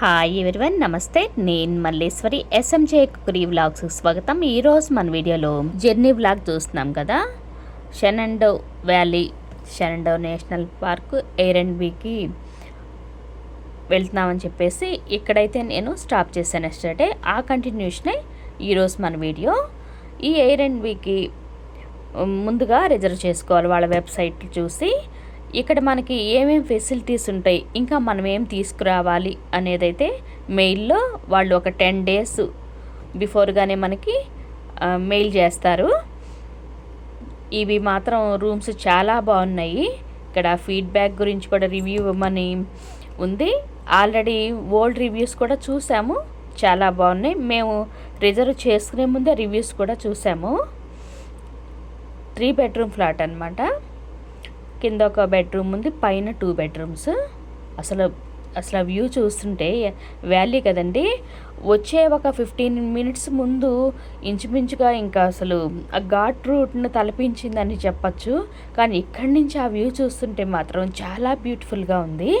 Hi everyone నమస్తే. నేను Malleswari SMJ కురీ vlogs స్వాగతం. ఈరోజు మన వీడియోలో జర్నీ వ్లాగ్ చూస్తున్నాం కదా. Shenandoah valley Shenandoah national park air and బీకి వెళ్తున్నామని చెప్పేసి ఇక్కడైతే నేను స్టాప్ చేశాను ఎస్టర్డే ఆ కంటిన్యూషనే ఈరోజు మన వీడియో. ఈ ఎయిర్ అండ్ బీకి ముందుగా రిజర్వ్ చేసుకోవాలి. వాళ్ళ వెబ్సైట్ చూసి ఇక్కడ మనకి ఏమేమి ఫెసిలిటీస్ ఉంటాయి ఇంకా మనం ఏం తీసుకురావాలి అనేదైతే మెయిల్లో వాళ్ళు ఒక టెన్ డేస్ బిఫోర్గానే మనకి మెయిల్ చేస్తారు. ఇవి మాత్రం రూమ్స్ చాలా బాగున్నాయి. ఇక్కడ ఫీడ్బ్యాక్ గురించి కూడా రివ్యూ ఇవ్వమని ఉంది. ఆల్రెడీ ఓల్డ్ రివ్యూస్ కూడా చూసాము. చాలా బాగున్నాయి. మేము రిజర్వ్ చేసుకునే ముందే రివ్యూస్ కూడా చూసాము. త్రీ బెడ్రూమ్ ఫ్లాట్ అనమాట కింద ఒక బెడ్రూమ్ ఉంది పైన టూ బెడ్రూమ్స్. అసలు అసలు ఆ వ్యూ చూస్తుంటే వ్యాలీ కదండి. వచ్చే ఒక ఫిఫ్టీన్ మినిట్స్ ముందు ఇంచుమించుగా ఇంకా అసలు ఆ ఘాట్ రూట్ను తలపించిందని చెప్పచ్చు. కానీ ఇక్కడి నుంచి ఆ వ్యూ చూస్తుంటే మాత్రం చాలా బ్యూటిఫుల్గా ఉంది.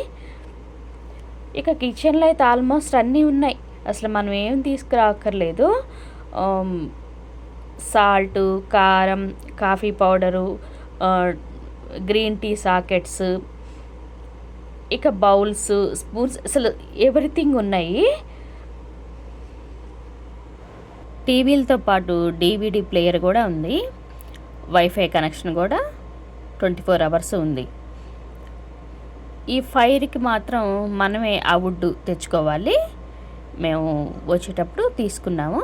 ఇక కిచెన్లో అయితే ఆల్మోస్ట్ అన్నీ ఉన్నాయి. అసలు మనం ఏం తీసుకురాక్కర్లేదు. సాల్ట్ కారం coffee powder green tea sachets ఇక బౌల్స్ స్పూన్స్ అసలు ఎవ్రీథింగ్ ఉన్నాయి. టీవీలతో పాటు డీవీడీ ప్లేయర్ కూడా ఉంది. వైఫై కనెక్షన్ కూడా ట్వంటీ ఫోర్ అవర్స్ ఉంది. ఈ ఫైర్కి మాత్రం మనమే ఆ వుడ్ తెచ్చుకోవాలి. మేము వచ్చేటప్పుడు తీసుకున్నాము.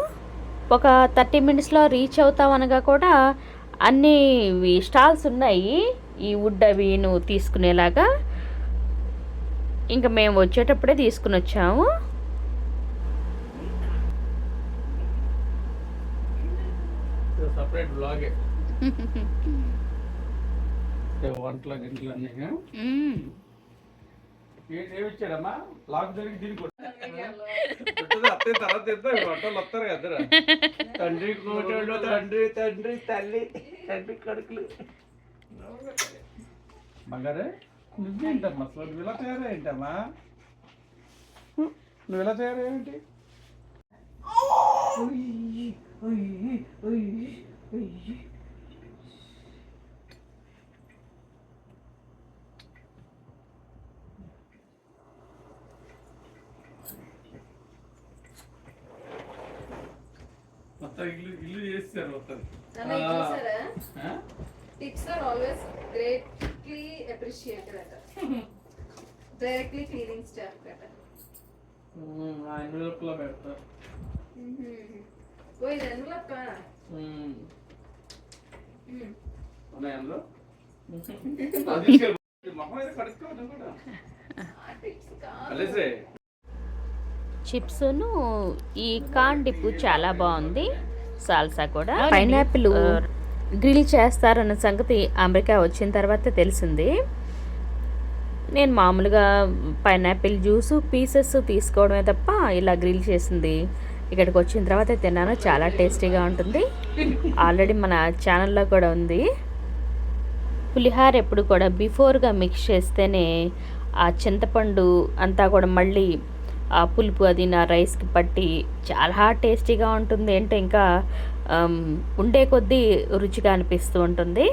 ఒక థర్టీ మినిట్స్లో రీచ్ అవుతాం అనగా కూడా అన్ని స్టాల్స్ ఉన్నాయి. ఈ వుడ్ అవి నువ్వు తీసుకునేలాగా ఇంకా మేము వచ్చేటప్పుడే తీసుకుని వచ్చాము. సపరేట్ బ్లాగే. వంటలో గింటలు అన్నీ ఏమి ఇచ్చాడమ్మా లాక్ జరిగి దీనికి కొట్టదు అత్తే తర్వాత ఇద్దాం? వంటలు వస్తారు కదా తండ్రి తండ్రి తండ్రి తల్లి తండ్రి కొడుకులు. బంగారే? నువ్వేంటమ్మా అసలు నువ్వు ఇలా తయారేంటమ్మా నువ్వు ఇలా తయారేంటి మొత్తం ఇల్లు ఇల్లు చేస్తారు మొత్తం. Tips are always greatly appreciated అట డైరెక్ట్లీ క్లీనింగ్ స్టాఫ్ అట envelope లో పెడతారు. ఓ ఇది ఎన్వలప్ కా ఉమ్. మ్మ్. ఉన్నాయా అందులో? అది తీసుకెళ్ళి మొహం అయితే కడుక్కోవద్దు కూడా. ఆ టిప్స్ కాదు కలిసే చిప్స్ను ఈ కాన్ డిప్ చాలా బాగుంది. సాల్సా కూడా. పైనాపిల్. గ్రిల్ చేస్తారన్న సంగతి అమెరికా వచ్చిన తర్వాత తెలిసింది. నేను మామూలుగా పైనాపిల్ జ్యూస్ పీసెస్ తీసుకోవడమే తప్ప ఇలా గ్రిల్ చేసింది. ఇక్కడికి వచ్చిన తర్వాత తిన్నాను. చాలా టేస్టీగా ఉంటుంది. ఆల్రెడీ మన ఛానల్లో కూడా ఉంది. పులిహార ఎప్పుడు కూడా బిఫోర్గా మిక్స్ చేస్తేనే ఆ చింతపండు అంతా కూడా మళ్ళీ ఆ పులుపు అది నా రైస్కి పట్టి చాలా టేస్టీగా ఉంటుంది. అంటే ఇంకా ఉండే కొద్దీ రుచిగా అనిపిస్తూ ఉంటుంది.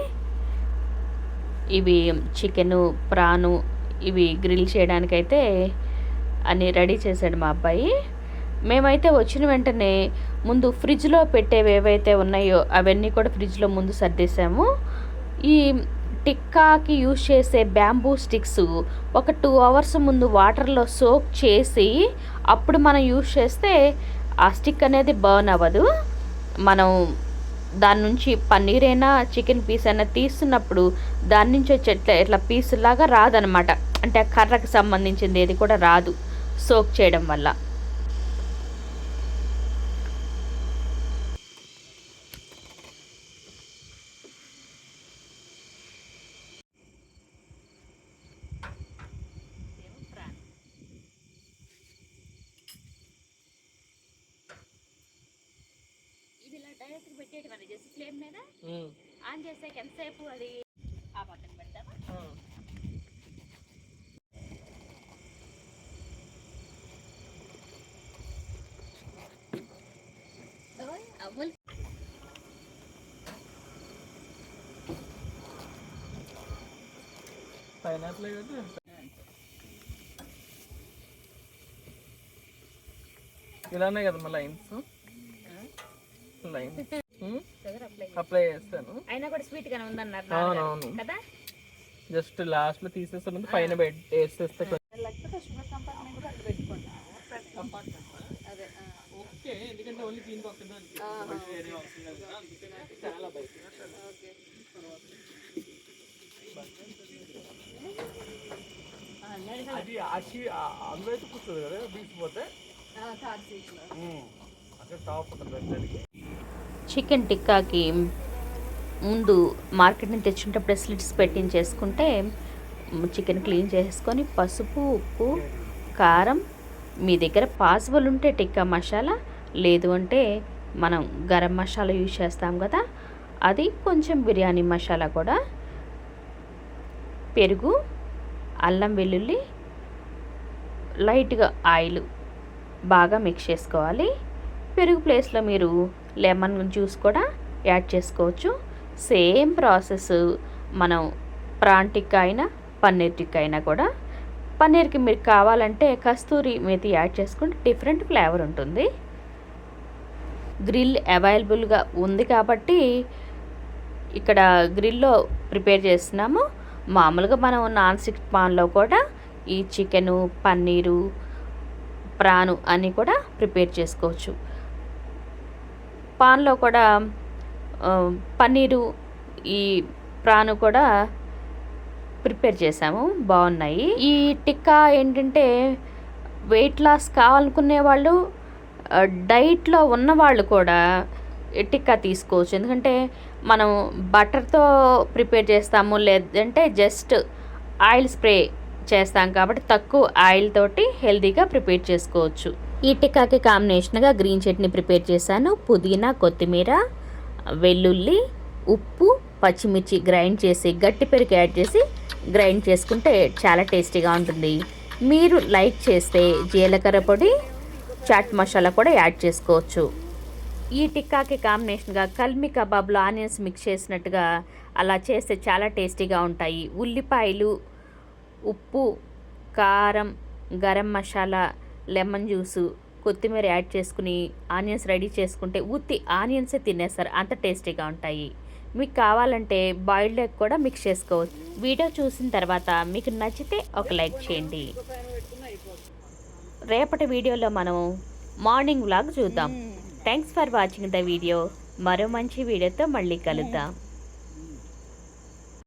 ఇవి చికెను ప్రాను ఇవి గ్రిల్ చేయడానికైతే అని రెడీ చేశాడు మా అబ్బాయి. మేమైతే వచ్చిన వెంటనే ముందు ఫ్రిడ్జ్లో పెట్టేవి ఏవైతే ఉన్నాయో అవన్నీ కూడా ఫ్రిడ్జ్లో ముందు సర్దేశాము. ఈ టిక్కాకి యూజ్ చేసే బ్యాంబూ స్టిక్స్ ఒక టూ అవర్స్ ముందు వాటర్లో సోక్ చేసి అప్పుడు మనం యూజ్ చేస్తే ఆ స్టిక్ అనేది బర్న్ అవ్వదు. మనం దాని నుంచి పన్నీర్ అయినా చికెన్ పీస్ అయినా తీస్తున్నప్పుడు దాని నుంచి వచ్చే ఇట్లా ఇట్లా పీస్ లాగా రాదనమాట. అంటే ఆ కర్రకు సంబంధించింది ఏది కూడా రాదు సోక్ చేయడం వల్ల. పక్కకి పెట్టేటివన్నీ చేసి ఫ్లేమ్ మీద? ఆన్ చేసాక ఎంతసేపు అది ఆ పక్కన పెడతామా అవ్వలు. పైనాపిల్ ఇలానే కదా మళ్ళీ లైన్స్? లైన్స్ అప్లై చేస్తాను. అయినా కూడా స్వీట్ గానే ఉందన్నారు అవునవును కదా? జస్ట్ లాస్ట్లో తీసేస్తాను పైన బెడ్ వేసేస్తే అదే ఆ. ఓకే ఎందుకంటే ఓన్లీ దీనికి ఒక్కదానికి వేరే అవసరం లేదు కదా అందుకని చాలా బయట ఓకే. అది ఆచి అందులో అయితే కూర్చోదు కదా సీట్లో. అక్కడ టాప్ ఉంటుంది దానికి చికెన్ టిక్కాకి ముందు మార్కెట్ నుంచి తెచ్చుకుంటే స్లిట్స్ పెట్టించేసుకుంటే చికెన్ క్లీన్ చేసుకొని పసుపు ఉప్పు కారం మీ దగ్గర పాసిబుల్ ఉంటే టిక్కా మసాలా లేదు అంటే మనం గరం మసాలా యూజ్ చేస్తాం కదా అది కొంచెం బిర్యానీ మసాలా కూడా. పెరుగు అల్లం వెల్లుల్లి లైట్గా ఆయిల్ బాగా మిక్స్ చేసుకోవాలి. పెరుగు ప్లేస్లో మీరు లెమన్ జ్యూస్ కూడా యాడ్ చేసుకోవచ్చు. సేమ్ ప్రాసెస్ మనం ప్రాన్ టిక్కా అయినా పన్నీర్ టిక్కా అయినా కూడా. పన్నీర్కి మీరు కావాలంటే కస్తూరి మేతి యాడ్ చేసుకుంటే డిఫరెంట్ ఫ్లేవర్ ఉంటుంది. గ్రిల్ అవైలబుల్గా ఉంది కాబట్టి ఇక్కడ గ్రిల్లో ప్రిపేర్ చేస్తున్నాము. మామూలుగా మనం నాన్ స్టిక్ పాన్లో కూడా ఈ చికెను పన్నీరు ప్రాను అన్నీ కూడా ప్రిపేర్ చేసుకోవచ్చు. పాన్లో కూడా పన్నీరు ఈ ప్రాను కూడా ప్రిపేర్ చేసాము బాగున్నాయి. ఈ టిక్కా ఏంటంటే వెయిట్ లాస్ కావాలనుకునే వాళ్ళు డైట్లో ఉన్నవాళ్ళు కూడా టిక్కా తీసుకోవచ్చు. ఎందుకంటే మనం బటర్తో ప్రిపేర్ చేస్తాము లేదంటే జస్ట్ ఆయిల్ స్ప్రే చేస్తాం కాబట్టి తక్కువ ఆయిల్ తోటి హెల్తీగా ప్రిపేర్ చేసుకోవచ్చు. ఈ టిక్కాకి కాంబినేషన్గా గ్రీన్ చట్నీ ప్రిపేర్ చేశాను. పుదీనా కొత్తిమీర వెల్లుల్లి ఉప్పు పచ్చిమిర్చి గ్రైండ్ చేసి గట్టి పెరుగు యాడ్ చేసి గ్రైండ్ చేసుకుంటే చాలా టేస్టీగా ఉంటుంది. మీరు లైక్ చేస్తే జీలకర్ర పొడి చాట్ మసాలా కూడా యాడ్ చేసుకోవచ్చు. ఈ టిక్కాకి కాంబినేషన్గా కల్మి కబాబ్లో ఆనియన్స్ మిక్స్ చేసినట్టుగా అలా చేస్తే చాలా టేస్టీగా ఉంటాయి. ఉల్లిపాయలు ఉప్పు కారం గరం మసాలా లెమన్ జ్యూసు కొత్తిమీర యాడ్ చేసుకుని ఆనియన్స్ రెడీ చేసుకుంటే ఉత్తి ఆనియన్సే తినేస్తారు. అంత టేస్టీగా ఉంటాయి. మీకు కావాలంటే బాయిల్డ్ ఎగ్ కూడా మిక్స్ చేసుకోవచ్చు. వీడియో చూసిన తర్వాత మీకు నచ్చితే ఒక లైక్ చేయండి. రేపటి వీడియోలో మనం మార్నింగ్ వ్లాగ్ చూద్దాం. Thanks for watching the video. మరో మంచి వీడియోతో మళ్ళీ కలుద్దాం.